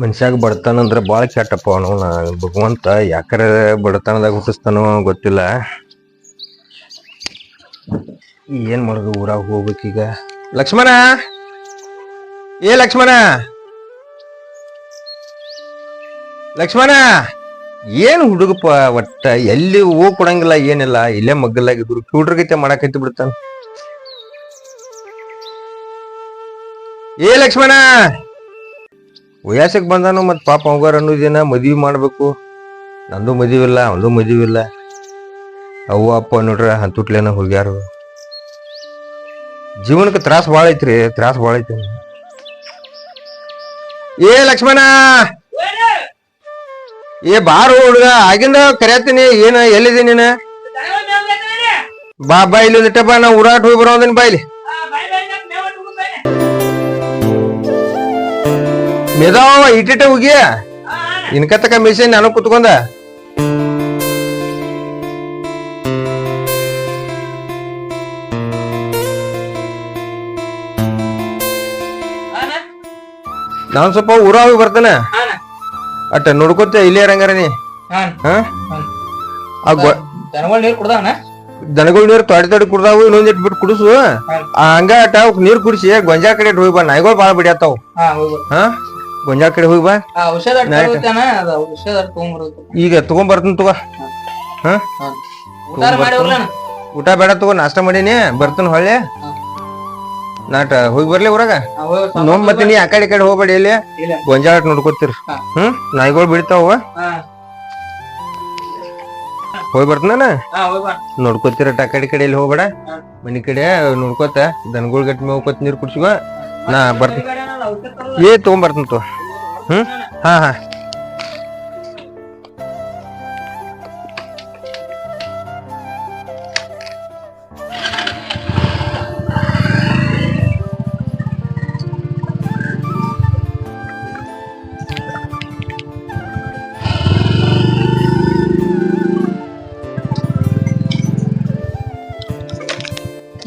ಮನ್ಷ್ಯಾಗ ಬಡತನ ಅಂದ್ರೆ ಭಾಳ ಕೆಟ್ಟಪ್ಪ ಅವನು. ಭಗವಂತ ಯಾಕರ ಬಡತನದಾಗ ಹುಟ್ಟಿಸ್ತಾನೋ ಗೊತ್ತಿಲ್ಲ. ಏನ್ ಮಾಡೋದು ಊರಾಗ ಹೋಗ್ಬೇಕೀಗ ಲಕ್ಷ್ಮಣ! ಏ ಲಕ್ಷ್ಮಣ! ಲಕ್ಷ್ಮಣ! ಏನು ಹುಡುಗಪ್ಪ ಒಟ್ಟ? ಎಲ್ಲಿ ಹೋಗ್ ಕೊಡಂಗಿಲ್ಲ, ಏನಿಲ್ಲ. ಇಲ್ಲೇ ಮಗ್ಗಲಾಗಿದ್ರು ಕ್ಯೂಡ್ರಗೈತೆ ಮಾಡಕೈತಿ ಬಿಡ್ತಾನ. ಏ ಲಕ್ಷ್ಮಣ! ವಯಸ್ಸಿಗೆ ಬಂದಾನು ಮತ್ತು ಪಾಪ ಅವಗಾರ ಅನ್ನೋದೇನ ಮದುವೆ ಮಾಡಬೇಕು. ನಂದು ಮದುವೆ ಇಲ್ಲ ಅವನದು ಮದುವೆ ಇಲ್ಲ ಅವ್ವ, ಅಪ್ಪ ನೋಡ್ರೆ ಹಂತುಟ್ಲೇನ ಹೋಗ್ಯಾರು. ಜೀವನಕ್ಕೆ ತ್ರಾಸ ಭಾಳ ಐತ್ರಿ, ತ್ರಾಸ ಭಾಳ ಐತಿ ಏ ಲಕ್ಷ್ಮಣ! ಏ ಬಾರು ಹುಡುಗ, ಆಗಿಂದ ಕರೆಯತ್ತೀನಿ, ಏನ ಎಲ್ಲಿದೆ ನೀನು? ಬಾ ಬಾ ಇಲ್ಲಿ ಬಾ, ನಾ ಊರಾಟ ಹೋಗಿ ಬರೋದನ್ ಬಾ ಮೇದಾವ ಇಟ್ಟಿಟ್ಟೆ ಹೋಗಿ. ಇನ್ಕತ್ತಕ ಮಿಷನ್ ನಾನು ಕುತ್ಕೊಂಡ. ನಾನು ಸ್ವಲ್ಪ ಊರ ಹೋಗಿ ಬರ್ತಾನೆ. ಅಟ್ಟ ನೋಡ್ಕೊತ ಇಲ್ಲೇ ಇರಂಗಾರ ನೀ. ದನಗಳು ನೀರ್ ತೊಡೆ ತೊಡೆ ಕುಡ್ದಾವು ಇನ್ನೊಂದ್ ಇಟ್ ಬಿಟ್ಟು ಕುಡಿಸು. ಹಂಗ ಅಟ್ಟ ನೀರು ಕುಡಿಸಿ ಗೊಂಜಾ ಕಡೆ ಹೋಗಿ ಬಾ ನಾಯಿಗಳು ಬಾಳ ಬಿಡ್ಯಾತಾವ್. ಹಾ? ಹೋಗ್ಬೋದು ಹಾ ಗೊಂಜಾ ಕಡೆ ಹೋಗಿ ಬಾ. ಆ ಔಷಧ Night. ತಗೋತಾನ ಅದ ಔಷಧ ತಗೊಂಡ್ಬರೋದು ಈಗ ತಗೊಂಡ್ ಬರ್ತೀನಿ ತಗೋ. ಹಾ? ಊಟ ಮಾಡಿ ಊಟ ಬೇಡ ತಗೋ ನಾಷ್ಟ ಮಾಡೀನಿ ಬರ್ತೀನಿ ಹೊಳ್ಳಿ. ನಾಟ ಹೋಗಿ ಬರ್ಲಿ ಊರಾಗ. ನೋಡ್ ಮತ್ತೆ ನೀ ಆ ಕಡೆ ಈ ಕಡೆ ಹೋಗ್ಬೇಡಿ ಇಲ್ಲಿ. ಗೊಂಜಾಳ ನೋಡ್ಕೊತೀರಿ. ಹ್ಮ್? ನಾಯಿಗಳು ಬಿಡ್ತಾವ ಹೋಗಿ ಬರ್ತೀನ ನೋಡ್ಕೊತೀರ ಆ ಕಡೆ ಕಡೆ ಇಲ್ಲಿ ಹೋಗ್ಬೇಡ. ಮನಿ ಕಡೆ ನೋಡ್ಕೋತ ದನಗಳ ಗಟ್ಟಿ ಹೋಗ್ಕೊತ ನೀರ್ ಕುಡ್ಸಿವ ನಾ ಬರ್ತೀನಿ. ಏ ತಗೊಂಬರ್ತೀನಿ ತಗೋ. ಹ್ಮ್? ಹಾ ಹಾ.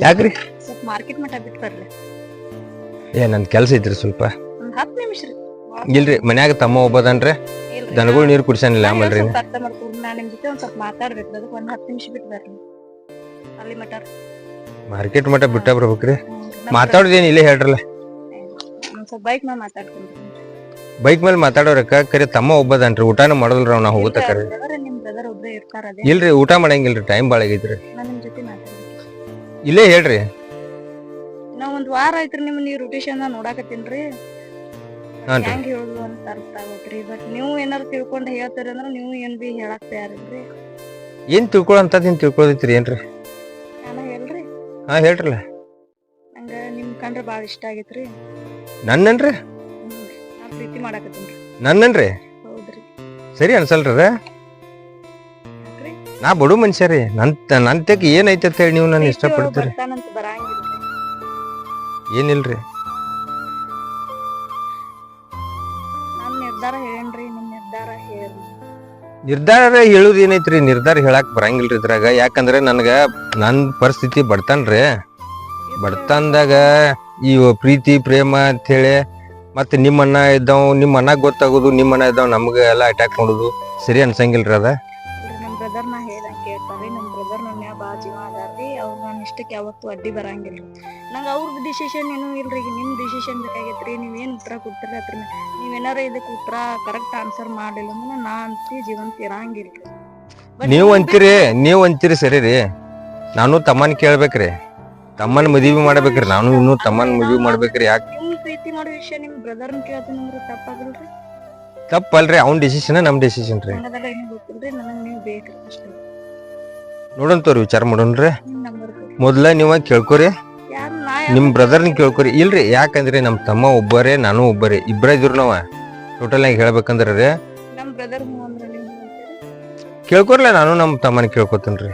ಯಾಕ್ರಿ? ಸ್ವಲ್ಪ ಮಾರ್ಕೆಟ್ ಮಟ್ಟ ಬಿಟ್ಟು ಬರ್ರಿ. ಏ ನನ್ ಕೆಲ್ಸ ಇದ್ರಿ ಸ್ವಲ್ಪ. ಒಂದ್ ಹತ್ತು ನಿಮಿಷ ರೀ. ಇಲ್ರಿ ಮನ್ಯಾಗ ತಮ್ಮ ಒಬ್ಬದನ್ರಿ. ಇಲ್ರಿ. ದನಗಳು ನೀರು ಕುಡ್ಸಾನಿಲ್ಲ ಆಮೇಲೆ ಆಮೇಲ್ರಿ ಸ್ವಲ್ಪ ಅರ್ಥ ಮಾಡ್ಕೊಡ್ರಿ ನಾನ್ ನಿಮ್ ಜೊತೆ ಒಂದ್ ಸ್ವಲ್ಪ ಮಾತಾಡ್ಬೇಕು ಅದಕ್ಕೆ ಒಂದ್ ಹತ್ತು ನಿಮಿಷ ಬಿಟ್ಟು ಬರ್ರಿ. ಅಲ್ಲಿ ಮಟ. ಮಾರ್ಕೆಟ್ ಮಟ್ಟ ಬಿಟ್ಟ ಬರ್ಬೇಕ್ರಿ. ಮಾತಾಡೋದೇನು ಇಲ್ಲೇ ಹೇಳ್ರಲ್ಲ. ಒಂದ್ ಸ್ವಲ್ಪ ಬೈಕ್ ಮ್ಯಾಲ ಮಾತಾಡ್ತೀನಿ ಬೈಕ್ ಮೇಲೆ ಮಾತಾಡೋರಕ್ಕ ಕರೆ ತಮ್ಮ ಒಬ್ಬದನ್ರಿ. ಊಟನೂ ಮಾಡೋದಿಲ್ರಿ ಅವ್ನ ಹೋಗುತ್ತ ಕರೆ ಬ್ರದರ್ ನಿಮ್ ಬ್ರದರ್ ಒಬ್ರೇ ಇರ್ತಾರ ಅದೇ. ಇಲ್ರಿ ಊಟ ಮಾಡಂಗಿಲ್ರಿ ಟೈಮ್ ಭಾಳ ಆಗೈತ್ರಿ. ನಾನು ನಿಮ್ ಜೊತೆ ಮಾತಾಡ್ಬೇಕು ಇಲ್ಲೇ ಹೇಳ್ರಿ. ನಾ ಒಂದ್ ವಾರ ಐತ್ರಿ ನಿಮ್ ನೀವು ರೊಟೇಷನ್ ನೋಡಾಕತ್ತೀನ್ರಿ. ಹೆಂಗ್ ಹೇಳುದು ಅಂತ ಅರ್ಥ ಆಗತ್ರಿ ಬಟ್ ನೀವು ಏನಾರ ತಿಳ್ಕೊಂಡ್ ಹೇಳ್ತೀರಿ ಅಂದ್ರ ನೀವು ಏನ್ ಬಿ ಹೇಳಕ್ ತಯಾರಿಲ್ರಿ ಏನ್ ತಿಳ್ಕೊಳಂತದ್ ಏನ್ ತಿಳ್ಕೊಳೈತ್ರಿ ಏನ್ರಿ? ನಾನು ಹೇಳ್ರಿ. ಹಾ ಹೇಳ್ರಲ್ಲ. ನಂಗ ನಿಮ್ ಕಂಡ್ರ ಬಾಳ ಇಷ್ಟ ಆಗೈತ್ರಿ. ನನ್ನನ್ರಿ. ನಾ ಪ್ರೀತಿ ಮಾಡಾಕತ್ತೀನ್ರಿ. ನನ್ನನ್ರಿ? ಹೌದ್ರಿ. ಸರಿ ಅನ್ಸಲ್ರಿ ಅದ? ನಾ ಬಡು ಮನುಷ್ಯ ರೀ ನಂತ ನನ್ ತೆಕ್ ಏನೈತೆ ಅಂತ ಹೇಳಿ ನೀವು ನನ್ನ ಇಷ್ಟಪಡ್ತೀರಿ? ಬರ್ತಾನಂತ ಬರಂಗಿಲ್ರಿ ಏನಿಲ್ರಿ? ನನ್ನ ನಿರ್ಧಾರ ಹೇಳೇನ್ರಿ ನಿಮ್ ನಿರ್ಧಾರ ಹೇಳ್ರಿ. ನಿರ್ಧಾರ ಹೇಳುದ್ ಏನೈತ್ರಿ? ನಿರ್ಧಾರ ಹೇಳಕ್ ಬರಂಗಿಲ್ರಿ ಇದ್ರಾಗ. ಯಾಕಂದ್ರೆ ನನ್ಗ ನನ್ ಪರಿಸ್ಥಿತಿ ಬಡ್ತಾನ್ರಿ. ಬಡತನದಾಗ ಈ ಪ್ರೀತಿ ಪ್ರೇಮ ಅಂತ ಹೇಳಿ ಮತ್ತೆ ನಿಮ್ಮ ಅಣ್ಣ ಇದ್ದಾವ್ ನಿಮ್ಮ ಅಣ್ಣ ಗೊತ್ತಾಗೋದು ನಿಮ್ಮ ಅಣ್ಣ ಇದ್ದಾವ್ ನಮ್ಗೆ ಎಲ್ಲ ಅಟ್ಯಾಕ್ ಮಾಡೋದು ಸರಿ ಅನ್ಸಂಗಿಲ್ರಿ ಅದ? ನಮ್ಮ ಬ್ರದರ್ ನಾ ಹೇಳ್ದಂಗ್. ಜೀವ ಅದಾರ್ರಿ ಅವ್ರ ನಾನು ಇಷ್ಟಕ್ಕೆ ಯಾವತ್ತೂ ಅಡ್ಡಿ ಬರಂಗಿಲ್ಲ. ನಂಗೆ ಅವ್ರದ್ದು ಡಿಸಿಷನ್ ಏನು ಇಲ್ರಿ ನಿಮ್ಮ ನಿಮ್ ಡಿಸಿಷನ್ ಬೇಕಾಗೈತ್ರಿ. ನೀವೇನು ಉತ್ತರ ಕೊಡ್ತೀರಿ ಅದ್ರ ನೀವೇನಾರ ಇದಕ್ಕೆ ಉತ್ತರ ಕರೆಕ್ಟ್ ಆನ್ಸರ್ ಮಾಡಿಲ್ಲ ಅಂದ್ರೆ ನಾ ಅಂತಿ ಜೀವಂತ ಇರಂಗಿಲ್ಲ. ನೀವು ಅಂತೀರಿ ನೀವು ಅಂತೀರಿ ಸರಿ ರೀ. ನಾನು ತಮ್ಮನ್ ಕೇಳ್ಬೇಕ್ರಿ. ತಮ್ಮನ್ ಮದುವೆ ಮಾಡ್ಬೇಕ್ರಿ. ನಾನು ಇನ್ನು ತಮ್ಮನ್ ಮದುವೆ ಮಾಡ್ಬೇಕ್ರಿ. ಯಾಕೆ? ನಿಮ್ಮ ಪ್ರೀತಿ ಮಾಡೋ ವಿಷಯ ನಿಮ್ಮ ಬ್ರದರ್ನ ಕೇಳ್ತೀನಿ ಅಂದ್ರೆ ತಪ್ಪಾಗಲ್ರಿ? ತಪ್ಪಲ್ರಿ. ಅವ್ನ ಡಿಸಿಷನ್ ನಮ್ಮ ಡಿಸಿಷನ್ ರೀ. ನನಗದೆಲ್ಲ ಏನು ಗೊತ್ತಿಲ್ರಿ. ನನಗೆ ನೀವು ಬೇಕ್ರಿ ಅಷ್ಟೇ. ನೋಡಂತವ್ರಿ ವಿಚಾರ ಮಾಡೋಣ್ರಿ. ಮೊದ್ಲ ನೀವ ಕೇಳ್ಕೊರಿ. ನಿಮ್ಮ ಬ್ರದರ್ನ ಕೇಳ್ಕೊರಿ. ಇಲ್ರಿ ಯಾಕಂದ್ರೆ ನಮ್ ತಮ್ಮ ಒಬ್ಬರೇ ನಾನು ಒಬ್ಬರೇ ಇಬ್ಬರ ಇದ್ರು ನಾವ. ಟೋಟಲ್ ಆಗಿ ಹೇಳ್ಬೇಕಂದ್ರೆ ರೀ. ಕೇಳ್ಕೊರ್ಲ ನಾನು ನಮ್ ತಮ್ಮನ ಕೇಳ್ಕೊತೇನ್ರಿ.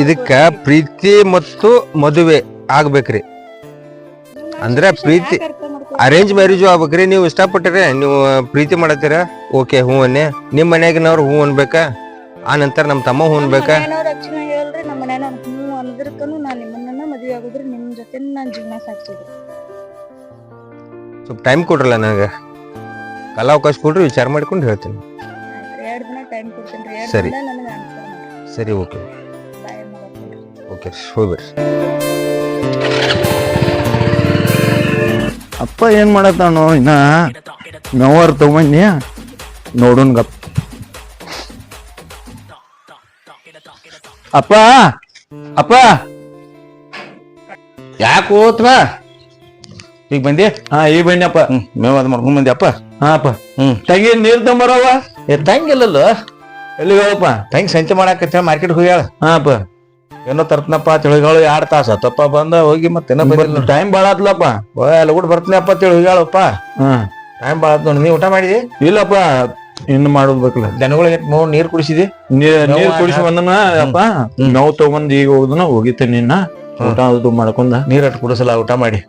ಇದಕ್ಕ ಪ್ರೀತಿ ಮತ್ತು ಮದುವೆ ಆಗ್ಬೇಕ್ರಿ. ಅಂದ್ರೆ ಪ್ರೀತಿ-? ಅರೇಂಜ್ ಮ್ಯಾರೇಜು ಆಗ್ಬೇಕ್ರಿ ನೀವು ಇಷ್ಟಪಟ್ಟಿರಿ ನೀವು ಪ್ರೀತಿ ಮಾಡತ್ತೀರ? ಓಕೆ ಹ್ಞೂ ಅನ್ನೆ. ನಿಮ್ಮ ಮನ್ಯಾಗಿನವ್ರು ಹೂ ಅನ್ಬೇಕಾ? ಆ ನಂತರ ನಮ್ ತಮ್ಮ ಹೂ ಅನ್ಬೇಕಾ? ಮನ್ಯಾನವ್ರ್ actually ಹೇಳ್ರಿ ನಮ್ಮ ಮನ್ಯಾನವ್ರ್ ಹ್ಞೂ ಅನ್ನೋದಕ್ಕೂ ನಾನು ನಿಮ್ಮನ್ನ ಮದುವೆ ಆಗುದ್ರೆ ನಿಮ್ ಜೊತೆ ನಾನು ಜೀವನ ಸಾಗಿಸಿದ್ರು ಸ್ವಲ್ಪ ಟೈಮ್ ಕೊಡ್ರಲ್ಲ ನನಗೆ ಕಾಲಾವಕಾಶ ಕೊಡ್ರಿ ವಿಚಾರ ಮಾಡ್ಕೊಂಡು ಹೇಳ್ತೀನಿ. ಎರಡ್ ದಿನ ಟೈಮ್ ಕೊಡ್ತೀನಿ ರೀ ಎರಡ್ ಸರಿ. ದಿನ ನನಗೆ ಆನ್ಸರ್ ಸರಿ ಓಕೆ ಬಾಯ್ ಓಕೆ ಹೋಗ್ಬಿಡ್ರಿ. ಅಪ್ಪ ಏನ್ ಮಾಡತ್ತಾನು ಇನ್ನ ನೋವರ್ ತಗೊಂಡಿ ನೋಡುನ್ ಗಪ್. ಅಪ್ಪ ಅಪ್ಪ. ಯಾಕೆ ಹೋತ್ರ ಈಗ ಬಂದಿ? ಹಾ ಈಗ ಬನ್ನಿಯಪ್ಪ ಹ್ಮ್ ಮೇವ್ ಅದ್ ಮಾಡ್ಕೊಂಡ್ ಬಂದಿ ಅಪ್ಪ. ಹಾ ಅಪ್ಪ. ಹ್ಮ್. ತಂಗಿ ನೀರ್ ತಂಬರವ? ತಂಗಿಲ್ಲಲ್ಲ ಎಲ್ಲಿ ಹೋಗಪ್ಪ? ತಂಗಿ ಸಂಚೆ ಮಾಡಾಕತ್ತ ಮಾರ್ಕೆಟ್ ಹೋಗ್ಯಾಳ. ಹಾ ಅಪ್ಪ. ಏನೋ ತರ್ತನಪ್ಪ ತಿಳಿಗಳು ಎರಡ್ ತಾಸ. ತಪ್ಪ ಬಂದ ಹೋಗಿ ಮತ್ತೆ ಬಂದಿಲ್ಲ ಟೈಮ್ ಬಾಳ ಆತ್ಲಪ್ಪ. ಲಗುಡ್ ಬರ್ತೀನಪ್ಪ ತಿಳಿ ಹೋಗ್ಯಾಳಪ್ಪ ಹಾ. ಟೈಮ್ ಭಾಳ ಆತ್ ನೋಡಿ. ನೀ ಊಟ ಮಾಡಿದಿ? ಇಲ್ಲಪ್ಪ ಇನ್ನು ಮಾಡ್ಬೇಕಲ್ಲ ದನಗಳಿಗೆ ನೋಡ್ ನೀರ್ ಕುಡಿಸಿದಿ? ನೀರ್ ಕುಡಿಸಿ ಬಂದನ ಅಪ್ಪ. ಹ್ಮ್. ನೋವು ತಗೊಂಡ್ ಈಗ ಹೋಗುದನ ಹೋಗಿತ್ತೇನೆ ನಿನ್ನ ಊಟ ಅದು ಮಾಡ್ಕೊಂಡ. ನೀರ್ ಅಟ್ ಕುಡಿಸಲ್ಲ ಊಟ ಮಾಡಿ.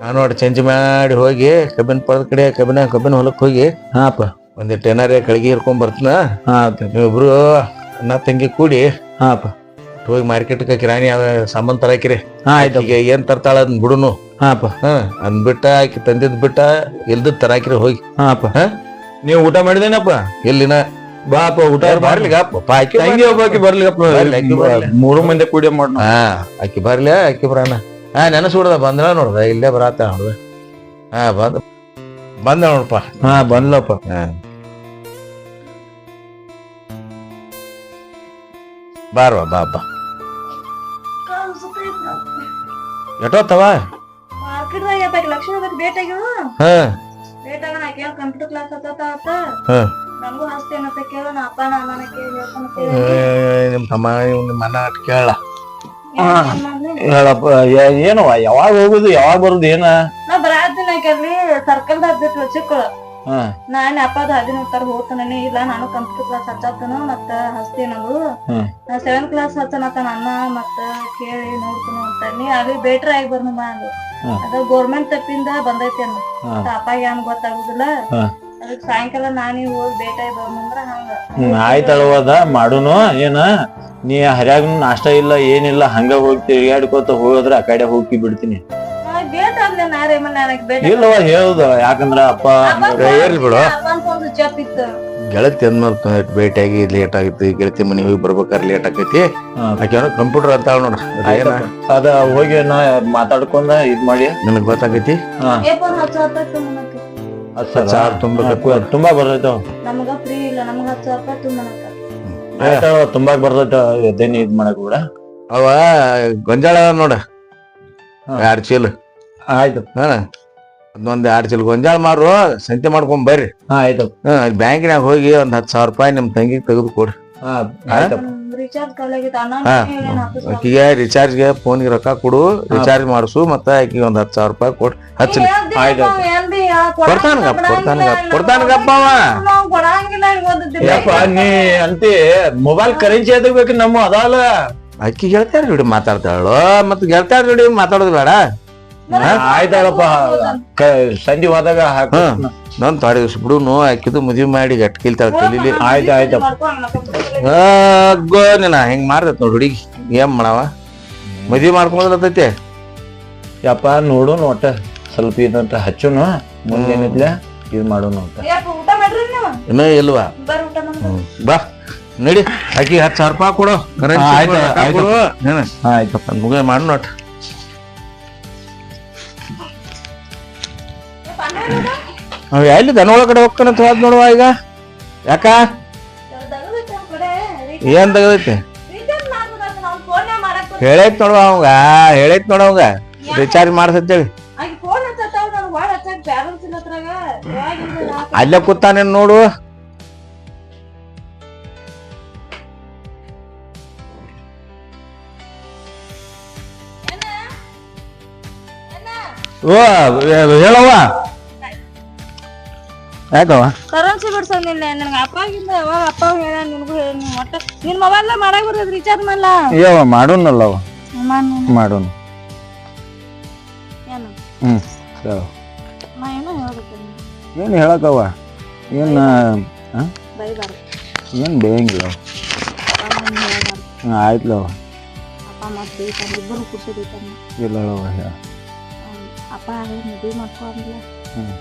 ನಾನು ನೋಡಿ ಚೇಂಜ್ ಮಾಡಿ ಹೋಗಿ ಕಬ್ಬಿನ ಪರದ ಕಡೆ ಕಬ್ಬಿನ ಕಬ್ಬಿನ ಹೊಲಕ್ಕೆ ಹೋಗಿ ಹಾಪ ಒಂದಿಟ್ಟು ಏನಾರೇ ಕಳಿಗೆ ಹಿರ್ಕೊಂಡ್ ಬರ್ತೀನ. ಹಾ ಇಬ್ರು ಅಣ್ಣ ತಂಗಿ ಕೂಡಿ ಹಾ ಅಪ್ಪ. ಹೋಗಿ ಮಾರ್ಕೆಟ್ಗೆ ಕಿರಾಣಿ ಅದ ಸಾಮಾನ್ ತರಾಕಿರಿ. ಹಾ ಈಗ ಏನ್ ತರ್ತಾಳ ಅದನ್ ಬಿಡುನು? ಹಾಪ ಹಾ ಅದ್ ಬಿಟ್ಟ ಆಕಿ ತಂದಿದ್ ಬಿಟ್ಟ ಇಲ್ದ ತರಾಕಿರಿ ಹೋಗಿ. ಹಾಪ ಹಾ? ನೀವು ಊಟ ಮಾಡಿದೇನಪ್ಪ? ಎಲ್ಲಿನ? ಬಾಪ ಊಟ ಬರ್ಲಿಗ ಆಕಿ ತಂಗಿ ಒಬ್ಬಾಕಿ ಬರ್ಲಿಗಪ್ಪ ಬರ್ಲಿ, ಆಕಿ ಬರ್ಲಿ. ಮೂರು ಮಂದಿ ಕೂಡಿ ಮಾಡೋಣ ಹಾ ಅಕ್ಕಿ ಬರ್ಲಿ ಅಕ್ಕಿ ಬರಾನ. ಹಾ ನೆನಸ್ ಬಿಡದ ಬಂದ್ರ ನೋಡ್ದ ಇಲ್ಲೇ ಬರಾತ ನೋಡ್ದ. ಹಾ ಬಂದ ಬಂದ ನೋಡಪ್ಪ ಹಾ ಬಂದ್ಲಪ್ಪ. ಹಾ. ಬಾರ್ವಾ ಬಾ ಬಾ. ಎಷ್ಟೋತ್ತವ ಮಾರ್ಕೆಟ್ದಾಗ ಆಗ್ಯಾವ? ಹಾ. ಆಗ ಕಂಪ್ಯೂಟರ್ ಕ್ಲಾಸ್ ಹತ್ತತ ಆತ ಹಾ. ಅಂತ ಕೇಳ ನಾ ಅಪ್ಪ ನಾ ಅಮ್ಮನ ಕೇಳಿ ಹೇಳ್ಕೊಂತ ಏ, ನಿಮ್ ತಮ್ಮ ಇವ್ ನಿಮ್ಮ ಅಣ್ಣ ಅಟ್ ಕೇಳ. ಹೇಳಪ್ಪ ಏನವ ಯಾವಾಗ ಹೋಗುದು ಯಾವಾಗ ಬರುದು ಏನ? ನಾ ಬರಾತಿನ ಸರ್ಕಲ್ ಹತ್ತಿತ್ತು ಚಿಕ್ಕಳು. ಹಾ ನಾನು ಅಪ್ಪದ ಹದಿನೈದು ತರ ಹೋಗ್ತಾನೆ. ಇಲ್ಲ ನಾನು ಕಂಪ್ಯೂಟರ್ ಕ್ಲಾಸ್ ಹಚ್ಚತ್ತನು ಮತ್ತ ಹಚ್ತೀನಿ ಹ್ಮ್. ನಾ ಸೆವೆನ್ ಕ್ಲಾಸ್ ಹಚ್ಚನತ್ತ ನನ್ನ ಮತ್ತ ಕೇಳಿ ನೋಡ್ತಾನ ಅಂತ ನೀ ಅಲ್ಲಿ ಬೇಟ್ರ ಆಗಿ ಬರ್ನು ಬಾ ಅಂದ್ರು. ಅದ ಗೌರ್ಮೆಂಟ್ ತಪ್ಪಿಂದ ಬಂದೈತಿ ಅನ್ನ ಅಪ್ಪ ಅಪ್ಪಾಗ ಏನ್ ಗೊತ್ತಾಗುದಿಲ್ಲ. ಅದಕ್ಕೆ ಸಾಯಂಕಾಲ ನಾನೇ ಹೋಗಿ ಬೇಟಾಗಿ ಬರ್ನು ಅಂದ್ರ ಹಂಗ. ಆಯ್ತಳವದ ಮಾಡುನು ಏನ? ನೀ ಹರ್ಯಾಗ ನಾಷ್ಟ ಇಲ್ಲ ಏನಿಲ್ಲ ಹಂಗ ಹೋಗಿ ತಿರ್ಗಾಡ್ಕೋತ ಹೋದ್ರ ಆ ಕಡೆ ಹೋಗಿ ಬಿಡ್ತೀನಿ. ಇಲ್ಲವ ಹೇಳುದ ಯಾಕಂದ್ರ ಅಪ್ಪ ಏರ್ಲಿ ಬಿಡು. ಒಂದು ಜಪ್ ಇತ್ತು. ಗೆಳತಿ ಅಂದ್ಮೇಲೆ ಭೇಟಿಯಾಗಿ ಲೇಟ್ ಆಗಿತ್ತು. ಈ ಗೆಳತಿ ಮನೆ ಹೋಗಿ ಬರ್ಬೇಕಾದ್ರೆ ಲೇಟ್ ಆಕೈತಿ. ಆಕೆ ಕಂಪ್ಯೂಟರ್ ಅಂತ ನೋಡ. ಅದ ಹೋಗಿ ನಾ ಮಾತಾಡ್ಕೊಂಡ ಇದ್ ಮಾಡಿ. ನನಗ್ ಗೊತ್ತಾಗೈತಿ ತುಂಬಾಕತ್ವ. ಹಾ, ತುಂಬಾ ಬರ್ತೈತೆ ತುಂಬಾ ಬರ್ತೈತ ಎದ್ದೇನಿ ಇದ್ ಮಾಡಕ್ ಬಿಡ ಅವ ಗೊಂಜಾಳ ಅದಾವ್ ನೋಡ. ಯಾರ ಚೀಲು ಚೀಲ? ಆಯ್ತು. ಹಾಂ. ಅದೊಂದು ಎರಡು ಚೀಲ ಗೊಂಜಾಳ ಮಾರು ಸಂತೆ ಮಾಡ್ಕೊಂಡ್ ಬರ್ರಿ. ಹಾ ಆಯ್ತಪ್ಪ ಹಾ ಬ್ಯಾಂಕಿನಾಗ ಹೋಗಿ ಒಂದ್ ಹತ್ತು ಸಾವಿರ ರೂಪಾಯಿ ನಿಮ್ ತಂಗಿಗೆ ತೆಗೆದು ಕೊಡ್ರಿ. ಹಾ ಆಯ್ತಪ್ಪ ರೀಚಾರ್ಜ್ ಕಾಲಾಗಿತ್ತು ಹಾ. ಆಕಿಗೆ ರಿಚಾರ್ಜ್ಗೆ ಫೋನ್ಗೆ ರೊಕ್ಕ ಕೊಡು ರಿಚಾರ್ಜ್ ಮಾಡಿಸು ಮತ್ತ ಆಕಿಗೆ ಒಂದ್ ಹತ್ತು ಸಾವಿರ ರೂಪಾಯಿ ಕೊಡ್. ಹಚ್ಚಲಿ ಆಯ್ತು. ಕೊಡ್ತಾನಗಪ್ಪ ಕೊಡ್ತಾನಗಪ್ಪ ಕೊಡ್ತಾನಗಪ್ಪ ಅವ. ಯಪ್ಪ ನೀ ಅಂತಿ ಮೊಬೈಲ್ ಕರೆನ್ಸಿ ಎದಕ್ ಬೇಕು ನಮ್ಮ ಅದಲ್ಲ ಅಕ್ಕಿ ಗೆಳತ್ಯಾರ ಜೋಡಿ ಮಾತಾಡ್ತಾಳು ಮತ್ತೆ ಗೆಳತ್ಯಾರ ಜೋಡಿ ಮಾತಾಡೋದು ಬೇಡ. ಆಯ್ತಾಳಪ್ಪ ಕ- ಸಂಜೆ ಹೋದಾಗ ಹಾಕ. ನನ್ನ ನನ್ ತಾಡಿ ದಿವ್ಸ ಬಿಡುನು ಆಕಿದು ಮದ್ವಿ ಮಾಡಿ ಗಟ್ಕಿಲ್ತಾಳ ತಲಿಲಿ. ಆಯ್ತು ಆಯ್ತಪ್ಪ ನೀನ ಹೆಂಗ್ ಮಾಡ್ದತ್ ನೋಡ್ ಹುಡುಗಿ. ಏನ್ ಮಾಡವ? ಮದ್ವಿ ಮಾಡ್ಕೊಂಡ್ರತೈತೆ ಯಪ್ಪ ನೋಡು ನೋಟ. ಸ್ವಲ್ಪ ಇದಂತ ಹಚ್ಚುನು. ಮುಂದೇನಿದ್ಲ ಇದು ಮಾಡೋನು ಅಂತ ಇನ್ನೂ ಇಲ್ವಾ? ಬಾ. ನಡಿ. ಆಕಿ ಹತ್ತು ಸಾವಿರ ರೂಪಾಯಿ ಕೊಡು. ಆಯ್ತಪ್ಪ. ಮುಗಿ ಮಾಡು ನೋಟ್. ಅವ್ ಎಲ್ಲಿ ದನ ಒಳಗಡೆ ಹೋಗ್ತಾನಂತ ಹೋದ್ ನೋಡುವ ಈಗ? ಯಾಕ? ಏನ್ ತಗದೈತಿ? ಹೇಳೈತ್ ನೋಡುವ ಅವಂಗ, ಹೇಳೈತ್ ನೋಡವಂಗ ರಿಚಾರ್ಜ್ ಮಾಡ್ಸತ್ತೇಳಿ ಅಲ್ಲೇ ಕೂತಾನೇನ್ ನೋಡು. ಓ, ಹೇಳವ್ವ. ಯಾಕವ್ವ? ಕರೆನ್ಸಿ ಬಿಡ್ಸಂದಿಲ್ಲ ನನಗೆ ಅಪ್ಪಾಗಿಂದ ಯಾವಾಗ ಅಪ್ಪ ಹೇಳ ನಿನಗೂ ಹೇಳ ಒಟ್ಟ ನಿನ್ ಮೊಬೈಲ್ ಮಾಡಕ್ ಬರ್ತೈತಿ ರೀಚಾರ್ಜ್ ಮಾಡಲ? ಏವ ಮಾಡೋನಲ್ಲವ ಮಾಡೋನು. ಏನು? ಹ್ಮ್ ಹೇಳು. ನಾ ಏನೋ ಹೇಳ್ಬೇಕು ಏನ್ ಹೇಳಕವ್ವ ಏನ್ ಬೇಯಂಗಿಲ್ಲ ಹ್ಮ್ ಆಯ್ತಲವ ಅಪ್ಪ ಮತ್ತೆ ಇಬ್ಬರು ಖುಷಿ ಇಲ್ಲ. ಅಪ್ಪ ಮದುವೆ ಮಾಡ್ಕೊ ಅಂದ್ಲ. ಹ್ಮ್.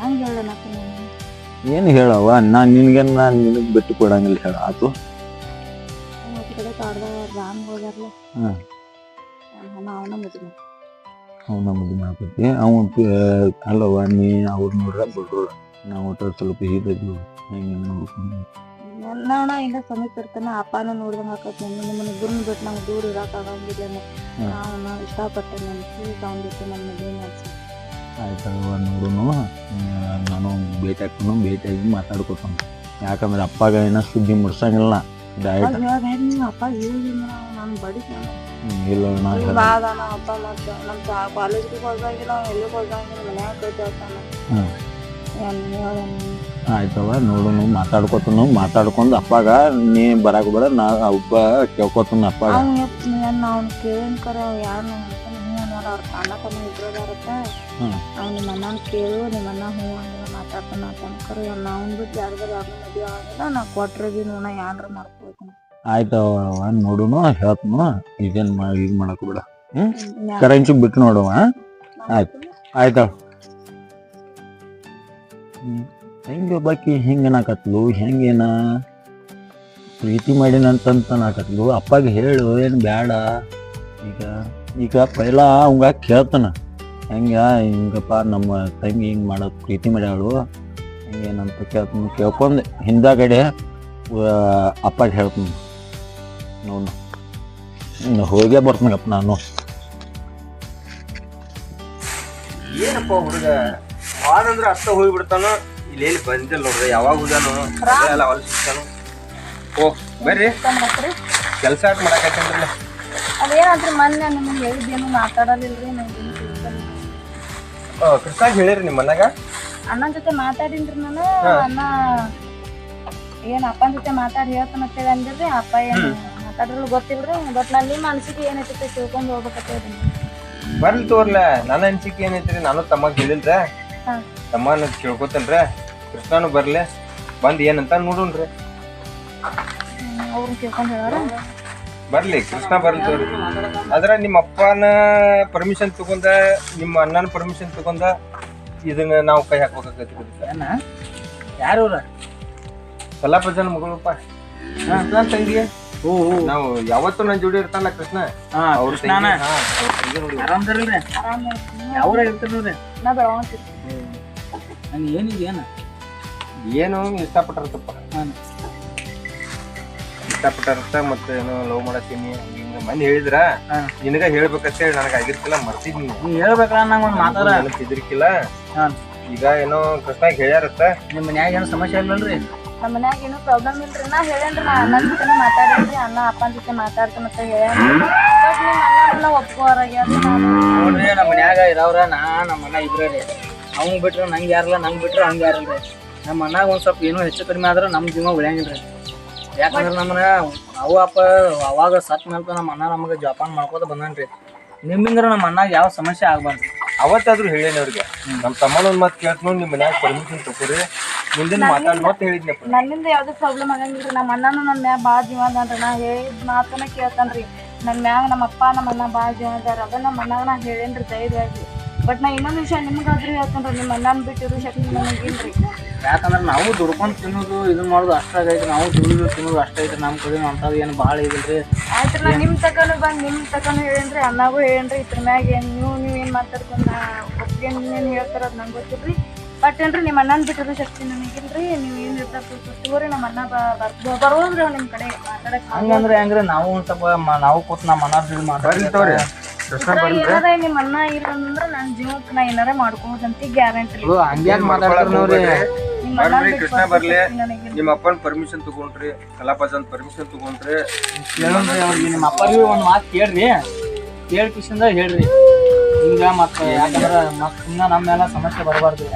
ಹಂಗೆ ನಾನು? ಏನ್ ಹೇಳವ ನಾ ನಿನ್ಗೆ ನಾ ನಿನಗ್ ಬಿಟ್ಟು ಕೊಡಂಗಿಲ್ಲ ಹೇಳ. ಆತು. ಮತ್ತ್ ಕಡೆ ತೋಟದಾಗ ರಾಮ್ ಹ್ಮ್. ಅವನ ಅವನ ಅವ ಅಲ್ಲವ್ವ ನೀ ಅವ್ರು ನೋಡ್ರ ಬಿಡ್ರ ನಾವು ಒಟ್ಟ ಸ್ವಲ್ಪ ಹೀಗಿದ್ವಿ ಹೆಂಗೆ ನೋಡ್ಕೊಂಡು ನಾವಣ ಇಲ್ಲ ಸಮೀಪ ಇರ್ತಾನ ಅಪ್ಪನೂ ನೋಡ್ದಂಗ ಆಕತ್ ನಿಮ್ಮನ್ನ ಇಬ್ಬರನ್ನ ಬಿಟ್ಟು ನಂಗೆ ದೂರ ಇರಕ್ ಆಗಂಗಿಲ್ಲ ಹ್ಮ್. ಇಷ್ಟಪಟ್ಟೆ ನನ್ನ ಪ್ಲೀಸ್ ಅವ್ನ ಜೊತೆ ನನ್ನ ಮದುವೆ ಮಾಡ್ಸಿ ಆಯ್ತವ ನೋಡುನು ಹ್ಮ್, ನಾನು ಭೇಟಿ ಹಾಕೊಂಡು ಭೇಟಿಯಾಗಿ ಮಾತಾಡ್ಕೊತಾನೆ. ಯಾಕಂದ್ರೆ ಅಪ್ಪಾಗ ಏನೋ ಸುದ್ದಿ ಮುಡ್ಸಂಗಿಲ್ಲ ಅಪ್ಪ ನಾನು ಬಡಿ ಇಲ್ಲ ಬಾದ ನಮ್ಮ ಅಪ್ಪ ಮತ್ತೆ ನಮ್ಮ ಕಾಲೇಜ್ಗೆ ಹೋಗಂಗಿಲ್ಲ ಅವ್ನು ಎಲ್ಲಿಗೆ ಹೋಗಂಗಿಲ್ಲ ಮನ್ಯಾಗ ಕೈತಾನ ಆಯ್ತವ ಮಾತಾಡ್ಕೊತನು ಮಾತಾಡ್ಕೊಂಡು ಅಪ್ಪಾಗ ನೀ ಬರಾಕ ಬೇಡ ನಾ ಒಬ್ಬ ಕೇಳ್ಕೊತನ ಅಪ್ಪಾಗ. ಅವ್ನು ಕೇಳಿನ ಕರ ಯಾರು ಅವ್ರ ಅಣ್ಣ ತಮ್ಮ ಇಬ್ಬರು ಬರುತ್ತೆ. ಹ್ಮ್. ಅವ್ನು ನಿಮ್ಮ ಅಣ್ಣನ ಕೇಳು ನಿಮ್ಮ ಅಣ್ಣ ಹ್ಞೂ ಮಾತಾಡ್ತಾನ ಅವ್ನು ಬಿಟ್ಟು ಯಾರ್ದಾರು ಯಾರು ಮದುವೆ ಆಗಿಲ್ಲ ನಾ ಕೊಟ್ರಿಗೆ ನೋಣ ಯಾರು ಮಾಡ್ಕೋಬೇಕು ನೋಡುನು ಹೇಳ್ತನು ಇದೇನ್ ಮಾ ಇದು ಮಾಡಕ್ ಬಿಡ ಕರೆನ್ಸಿ ಬಿಟ್ಟು ನೋಡುವ ಆಯ್ತು. ಆಯ್ತು ಹೆಂಗ ಬಾಕಿ ಹಿಂಗನಾಕತ್ಲು ಹೆಂಗೇನ? ಪ್ರೀತಿ ಮಾಡಿನಂತಂತ ನಾಕತ್ಲು ಅಪ್ಪಗೆ ಹೇಳು ಏನು ಬೇಡ ಈಗ ಈಗ ಪೈಲ ಅವಂಗ ಕೇಳ್ತಾನ ಹೆಂಗ ಹಿಂಗಪ್ಪ ನಮ್ಮ ತಂಗಿ ಹಿಂಗೆ ಮಾಡೋದು ಪ್ರೀತಿ ಮಾಡ್ಯಾಳು. ಹಿಂಗೇನಂತ ಕೇಳ್ತಾನ ಕೇಳ್ಕೊಂಡು ಹಿಂದಾಗಡೆ ಅಪ್ಪಗೆ ಹೇಳ್ತೀನಿ ನೋಡು ಹೋಗೇ ಬರ್ತೀನಪ್ಪ ನಾನು. ಏನಪ್ಪ ಹುಡುಗ ಅಂದ್ರೆ ಅಷ್ಟ ಹೋಗಿ ಬಿಡ್ತಾನ ಇಲ್ಲೇನು ಬಂದಿಲ್ಲ ನೋಡ್ರಿ ಯಾವಾಗ ಹೋದಾನು ಎಲ್ಲ ಹೊಲ ಸಿಗ್ತಾನು ಓ ಬರ್ರಿ. ಕೆಲಸ ಮಾಡಕತ್ತಂದ್ರಲ್ಲ ಅದೇನಂತ್ರಿ ಮೊನ್ನೆ ನಿಮ್ಗೆ ಹೇಳಿದ್ದೇನು ರೀ ನಂಗೆ ಕೃಷ್ಣಾಗ್ ಹೇಳಿರಿ ನಿಮ್ಮ ಮನ್ಯಾಗ ಅಣ್ಣನ ಜೊತೆ ಮಾತಾಡಿನ್ರಿ ನಾನು. ಅಣ್ಣ ಏನ್ ಅಪ್ಪನ ಜೊತೆ ಮಾತಾಡಿ ಹೇಳ್ತಾನ ಅಂತೇಳಿ ಅಂದಿರ್ರಿ. ಅಪ್ಪ ಏನು ಮಾತಾಡಿದ್ರು ಗೊತ್ತಿಲ್ರಿ. ಬಟ್ ನಾನು ನಿಮ್ಮ ಅನ್ಸಿಕೆ ಏನೈತಿ ತಿಳ್ಕೊಂಡು ಹೋಗ್ಬೇಕಂತ ಬರ್ಲಿ ತೋರ್ಲ. ನನ್ನ ಅನ್ಸಿಕೆ ಏನೈತ್ರಿ? ನಾನು ತಮ್ಮಗ್ ಹೇಳಿಲ್ರ. ತಮ್ಮನ ಕೇಳ್ಕೊತೇನ್ರ. ಕೃಷ್ಣನು ಬರ್ಲಿ. ಬಂದ್ ಏನಂತ ನೋಡುನ್ರಿ. ಅವ್ರನ್ನ ಕೇಳ್ಕೊಂಡು ಹೇಳಾರ? ಬರ್ಲಿ ಕೃಷ್ಣ ಬರ್ಲಿ ತೋರಿ ಆದ್ರೆ ನಿಮ್ಮ ಅಪ್ಪನ ಪರ್ಮಿಷನ್ ತಗೊಂಡ ನಿಮ್ಮ ಅಣ್ಣನ ಪರ್ಮಿಷನ್ ತಗೊಂಡ ಇದನ್ನ ನಾವು ಕೈ ಹಾಕ್ಬೇಕಾಗತ್ತೆ ಏನ? ಯಾರು? ಕಲಾಪಜನ ಮಗಳಪ್ಪ. ಕೃಷ್ಣ ತಂಗಿ. ನಾವು ಯಾವತ್ತು ನನ್ನ ಜೋಡಿ ಇರ್ತಾನಲ್ಲ ಕೃಷ್ಣ. ಹಾ ಅವ್ರ ಕೃಷ್ಣನ? ತಂಗಿ ಹಾ, ಅವ್ರ ತಂಗಿ ನೋಡಿ. ಆರಾಮದಾರಿಲ್ರಿ? ಆರಾಮ ಯಾವ ಇರ್ತೀರಿ ನೋಡ್ರಿ? ನಾ ಬೆಳವಂತಿ ನಂಗೆ ಏನಿದೆ ಏನ? ಏನು ಇಷ್ಟಪಟ್ಟಿರ್ತ ಮತ್ತೆ ಏನೋ ಲವ್ ಮಾಡತ್ತೀನಿ ಹಿಂಗ ಮಂದಿ ಹೇಳಿದ್ರ. ನಿನಗ ಹೇಳ್ಬೇಕಂತ ಹೇಳಿ ನನಗ ಆಗಿರ್ತಿಲ್ಲ ಮರ್ತಿದ್ನಿ ನೀ ಹೇಳ್ಬೇಕಲ್ಲ ನಂಗೆ ಒಂದು ಮಾತಾಡ. ಹಾ. ಈಗ ಏನೋ ಕೃಷ್ಣಾಗ ಹೇಳ್ಯಾರತ್ತ. ನಿಮ್ಮ ಮನ್ಯಾಗ ಏನೋ ಸಮಸ್ಯೆ ಇಲ್ಲಲ್ರಿ ನಮ್ಮ ಮನ್ಯಾಗ ಏನೂ ಪ್ರಾಬ್ಲಮ್ ಇಲ್ರಿ. ನಾ ಹೇಳೇನ್ರಿ ನಾ ಅಣ್ಣನ ಜೊತೆ ಮಾತಾಡ್ರಿ ಅಣ್ಣ ಅಪ್ಪನ ಜೊತೆ ಮಾತಾಡ್ತೀನಿ ಮತ್ತೆ ಹೇಳೇನ್ರಿ. ಬಟ್ ನಿಮ್ಮ ಅಣ್ಣ ನೋಡ್ರಿ ನಮ್ಮ ಮನ್ಯಾಗ ಇರೋರ ನಾ ನಮ್ಮ ಅಣ್ಣ ಇಬ್ರೇ ರೀ. ಅವ್ನ್ ಬಿಟ್ರೆ ನಂಗೆ ಯಾರಲ್ಲ ನಂಗೆ ಬಿಟ್ರೆ ಹಂಗೆ ಯಾರಲ್ರಿ. ನಮ್ಮ ಅಣ್ಣಾಗ ಒಂದು ಸ್ವಲ್ಪ ಏನೋ ಹೆಚ್ಚು ಕಡಿಮೆ ಆದ್ರೆ ನಮ್ಮ ಜೀವ ಉಳಿಯಂಗಿಲ್ರಿ. ಯಾಕಂದ್ರೆ ನಮ್ಮನ್ನ ಅವ ಅಪ್ಪ ಅವಾಗ ಸತ್ ಮೇಲೆ ನಮ್ಮ ಅಣ್ಣ ನಮಗೆ ಜೋಪಾನ ಮಾಡ್ಕೋತ ಬಂದನ್ರಿ. ನಿಮ್ಮಿಂದ್ರ ನಮ್ಮ ಅಣ್ಣಗೆ ಯಾವ ಸಮಸ್ಯೆ ಆಗ್ಬಾರ್ದು. ಅವತ್ತಾದ್ರೂ ಹೇಳೇನಿ ಅವ್ರಿಗೆ. ನಮ್ಮ ತಮ್ಮನ ಒಂದ್ ಮಾತು ಕೇಳ್ತು ನಿಮ್ ಮನ್ಯಾಗ ಪರ್ಮಿಷನ್ ತಗೋರಿ ಮುಂದಿನ ಮಾತಾಡ್ ಮತ್ತೆ ಹೇಳಿದ್ನಪ್ಪ ನನ್ನಿಂದ ಯಾವ್ದು ಪ್ರಾಬ್ಲಮ್ ಆಗಂಗಿಲ್ರಿ. ನಮ್ಮ ಅಣ್ಣನು ನನ್ನ ಮ್ಯಾಗ ಭಾಳ ಜೀವ ಅದಾನ್ರಿ. ನಾ ಹೇಳಿದ ಮಾತನ್ನ ಕೇಳ್ತಾನ್ರಿ. ನನ್ನ ಮ್ಯಾಗ ನಮ್ಮ ಅಪ್ಪ ನಮ್ಮ ಅಣ್ಣ ಭಾಳ ಜೀವ ಅದನ್ನ ಅದ ನಮ್ಮ ಅಣ್ಣಗ ನಾ ಹೇಳೇನ್ರಿ ಧೈರ್ಯವಾಗಿ. ಬಟ್ ನಾ ಇನ್ನೊಂದು ವಿಷಯ ನಿಮ್ಗಾದ್ರೂ ಹೇಳ್ಕೊಂಡ್ರೆ ನಿಮ್ಮ ಅಣ್ಣನ ಬಿಟ್ಟಿರೋ ಶಕ್ತಿ ನನಗೇನ್ರಿ ಯಾಕಂದ್ರೆ ನಾವು ದುಡ್ಕೊಂಡು ತಿನ್ನೋದು ಇದು ಮಾಡೋದು ಅಷ್ಟಾಗೈತೆ ನಾವು ದುಡಿದು ತಿನ್ನೋದು ಅಷ್ಟೈತೆ ನಮ್ಮ ಕಡೆ ಅಂಥದ್ದು ಏನು ಭಾಳ ಇದಿಲ್ರಿ. ಆಯ್ತು ನಾ ನಿಮ್ಮ ತಕನು ಬಂದು ನಿಮ್ಮ ತಕನು ಹೇಳೇನ್ರಿ ಅನ್ನಾಗೂ ಹೇಳೇನ್ರಿ ಇದ್ರ ಮ್ಯಾಗ ಏನು ನೀವು ನೀವು ಏನು ಮಾತಾಡ್ಕೊಂಡು ನಾ ಒಪ್ಪಿಗೆ ನೀವೇನು ಹೇಳ್ತಾರ ಅದು ನಂಗೆ ಗೊತ್ತಿಲ್ರಿ. ಬಟ್ ಏನ್ರಿ ನಿಮ್ಮ ಅಣ್ಣನ ಬಿಟ್ಟಿರೋ ಶಕ್ತಿ ನನಗಿಲ್ರಿ. ನೀವು ಏನು ಇರ್ತಾರ ತಗೋರಿ ನಮ್ಮ ಅಣ್ಣ ಬರೋದ್ರಿ ನಿಮ್ಮ ಕಡೆ ಮಾತಾಡಕ್ಕೆ ಹಂಗಂದ್ರೆ ಹೆಂಗ್ರಿ ನಾವು ಒಂದು ಸ್ವಲ್ಪ ನಾವು ಕೂತ್ ನಮ್ಮ ಅಣ್ಣ ತಗೋರಿ ಮಾತಾಡ್ತೀವಿ. ಕೃಷ್ಣ ಬರ್ಲಿ ಏನಾರ ನಿಮ್ಮ ಅನ್ನ ಇಲ್ಲ ಅಂದ್ರೆ ನನ್ನ ಜೀವಕ್ಕೆ ನಾ ಏನಾರ ಮಾಡ್ಕೋದಂತ ಗ್ಯಾರಂಟಿ ಹಂಗ್ಯಾಕ್ ನಿಮ್ಮ ಬರ್ರಿ, ಕೃಷ್ಣ ಬರ್ಲಿ. ನಿಮ್ಮ ಅಪ್ಪನ ಪರ್ಮಿಷನ್ ತಗೊಂಡ್ರಿ. ಕಲಾಪಜನ್ ಪರ್ಮಿಷನ್ ತಗೊಂಡ್ರಿ. ಕೇಳೋಣ್ರಿ ಅವ್ರಿಗೆ. ನಿಮ್ಮ ಅಪ್ಪರಿಗೂ ಒಂದು ಮಾತು ಕೇಳ್ರಿ. ಕೇಳಿ ಕಿಶಿಂದ ಹೇಳ್ರಿ. ಹಿಂಗ ಮತ್ತೆ ಯಾಕಂದ್ರೆ ಮತ್ತೆ ಸುಮ್ಮನೆ ನಮ್ಮ ಮೇಲೆ ಸಮಸ್ಯೆ ಬರಬಾರ್ದು.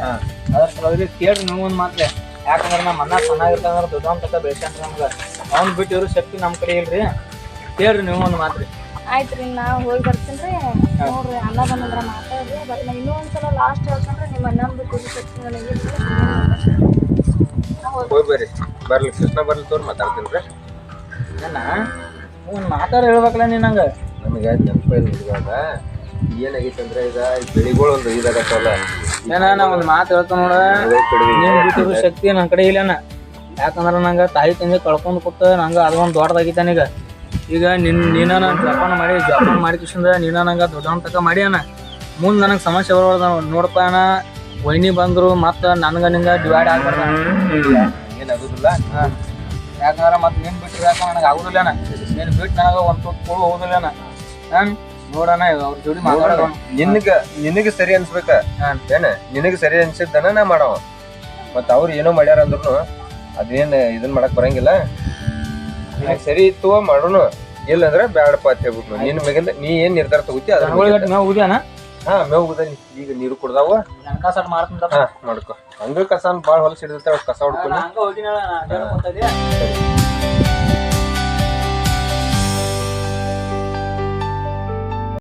ಅದ್ರ ಸಲುವಾಗಿ ಕೇಳ್ರಿ ನೀವು ಒಂದು ಮಾತ್ರೆ ಯಾಕಂದ್ರೆ ನಮ್ಮ ಅಣ್ಣ ಚೆನ್ನಾಗಿರ್ತಂದ್ರೆ ದೊಡ್ಡವನ್ ತಕ್ಕ ಬೆಳ್ಸ್ಯಾನ್ರಿ ನಮ್ಗೆ. ಅವ್ನ್ ಬಿಟ್ಟಿರೋ ಶಕ್ತಿ ನಮ್ಮ ಕಡೆ ಇಲ್ರಿ. ಕೇಳ್ರಿ ನೀವು ಒಂದು ಮಾತ್ರಿ ಆಯ್ತು ರೀ ನಾ ಹೋಗಿ ಬರ್ತೀನಿ ನೋಡ್ರಿ ಅನ್ನ ಬಂದ್ರ ಮಾತಾಡ್ರಿ. ಬಟ್ ನಾ ಇನ್ನೂ ಒಂದ್ಸಲ ಲಾಸ್ಟ್ ಹೇಳ್ಕೊಂಡ್ರೆ ನಿಮ್ಮ ಶಕ್ತಿ ನನಗಿಲ್ಲ ಹೋಗಿ ಬರ್ರಿ. ಬರ್ಲಿ ಕೃಷ್ಣ ಬರ್ಲಿ ತೋರ್ ಮಾತಾಡ್ತೀನಿ ಏನ ಒಂದ್ ಮಾತಾಡ ಹೇಳ್ಬೇಕಲ್ಲ ನೀ ನಂಗೆ? ನಮಗೆ ನೆನಪ ಇಲ್ಲ ಹುಡುಗಾಗ ಏನಾಗೈತೆ ಅಂದ್ರೆ ಈಗ ಬೆಳಿಗಳು ಒಂದು ಇದಾಗತ್ತಲ್ಲ ಏನ ನಾ ಒಂದು ಮಾತು ಹೇಳ್ತಾನ ನೋಡ. ನೀನ್ ಬಿಟ್ಟಿರೋ ಶಕ್ತಿ ನನ್ನ ಕಡೆ ಇಲ್ಲನ ಯಾಕಂದ್ರೆ ನಂಗೆ ತಾಯಿ ತಂದೆ ಕಳ್ಕೊಂಡು ಕೊಟ್ಟ ನಂಗ ಅದೊಂದ್ ದೊಡ್ಡದಾಗಿತ್ತ ಈಗ. ಈಗ ನಿನ್ ನೀನ ಜಪಾನ ಮಾಡಿ ಜಪಾನ್ ಮಾಡಿ ಕಿಶಂದ್ರ ನೀನ ನಂಗ ದೊಡ್ಡವನ್ ತಕ ಮಾಡಿ ಅಣ್ಣ ಮುಂದ್ ನನಗ್ ಸಮಸ್ಯೆ ಬರೋದ ನೋಡಪ್ಪ ಅಣ್ಣ ವೈನಿ ಬಂದ್ರು ಮತ್ತ ನನ್ಗ ನಿಂಗ ಡಿವೈಡ್ ಆಗ್ಬಾರ್ದ. ಏನಾಗುದಿಲ್ಲ ಯಾಕಂದ್ರೆ ಮತ್ತೆ ನೀನು ಬಿಟ್ಟು ಯಾಕ ನನಗೆ ಆಗುದಿಲ್ಲ ಅಣ್ಣ. ನೀನ್ ಬಿಟ್ಟು ನನಗೆ ಒಂದು ತುತ್ತು ಕೊಡು ಹೋಗುದಿಲ್ಲ ಅಣ್ಣ. ಹ್ಮ್ ನೋಡಣ ಅವ್ರ ಜೋಡಿ ಮಾತಾಡೋಣ. ನಿನಗೆ ನಿನಗೆ ಸರಿ ಅನ್ಸ್ಬೇಕ. ಹಾ. ಏನ? ನಿನಗೆ ಸರಿ ಅನ್ಸಿದ್ದನ ನಾ ಮಾಡವ. ಮತ್ತು ಅವ್ರು ಏನೋ ಮಾಡ್ಯಾರ ಅಂದ್ರೂ ಅದೇನು ಇದನ್ ಮಾಡಕ್ ಬರಂಗಿಲ್ಲ. ಸರಿ ಇತ್ತು ಮಾಡೋಣ. ಇಲ್ಲಂದ್ರೆ ಬ್ಯಾಡಪ್ಪ ಅಂತ ಹೇಳ್ಬಿಟ್ಟು ನಿನ್ ಮೇಗಿಂದ ನೀ ಏನ್ ನಿರ್ಧಾರ ತಗೋತಿ ಅದ್ರ ಹಾ ಮೇವ್ ಈಗ ನೀರು ಕುಡ್ದಾವ. ಕಸ ಹಾ ಮಾಡ್ಕೊ. ಹಂಗ ಕಸ ಬಾಳ ಹೊಲಸ್ ಹಿಡಿದ ಕಸ ಹೊಡ್ಕೊಂಡು. ಹಂಗ ಹೋಗಿನ